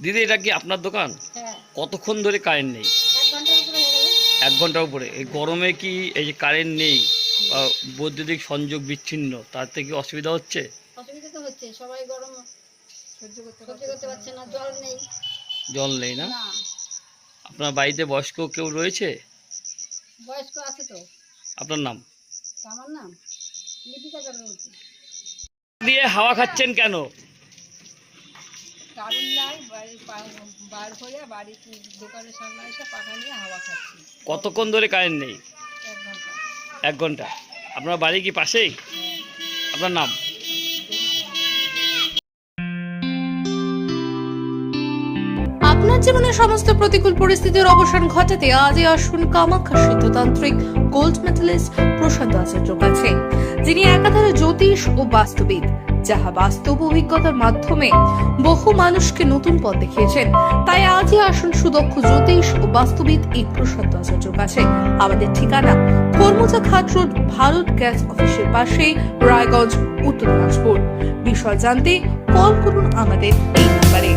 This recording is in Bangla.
দিদি এটা কি আপনার দোকান? হ্যাঁ। কতক্ষণ ধরে কারেন্ট নেই? এক ঘণ্টার উপরে এই গরমে কি এই যে কারেন্ট নেই বৈদ্যুতিক সংযোগ বিচ্ছিন্ন তাতে কি অসুবিধা হচ্ছে? জল নেই। না? না। আপনার বাড়িতে বয়স্ক কেউ রয়েছে? বয়স্ক আছে তো। আপনার নাম? আমার নাম দিয়ে হাওয়া খাচ্ছেন কেন? কারণ নাই বার হয়ে বাড়ি দোকানের সামনে এসে পাখা নিয়ে হাওয়া খাচ্ছি। কতক্ষণ ধরে কারেন্ট নেই? এক ঘণ্টা। এক ঘণ্টা। আপনার বাড়ি কি পাশেই? আপনার নাম? আপনার জীবনের সমস্ত প্রতিকূল পরিস্থিতির অবসান ঘটাতে আজই আসুন কামাখ্যা সিদ্ধতান্ত্রিক গোল্ড মেডেলিস্ট প্রশান্ত আচার্য কাছে যিনি একাধারে জ্যোতিষ ও বাস্তুবিদ। যাহা বাস্তব অভিজ্ঞতার মাধ্যমে বহু মানুষকে নতুন পথ দেখিয়েছেন, তাই আজই আসুন সুদক্ষ জ্যোতিষ ও বাস্তুবিদ এই প্রসাদ আচার্যর কাছে আমাদের ঠিকানা খরমুজা খাট রোড, ভারত গ্যাস অফিসের পাশে, রায়গঞ্জ, উত্তর দিনাজপুর। বিষয় জানতে কল করুন আমাদের এই নাম্বারে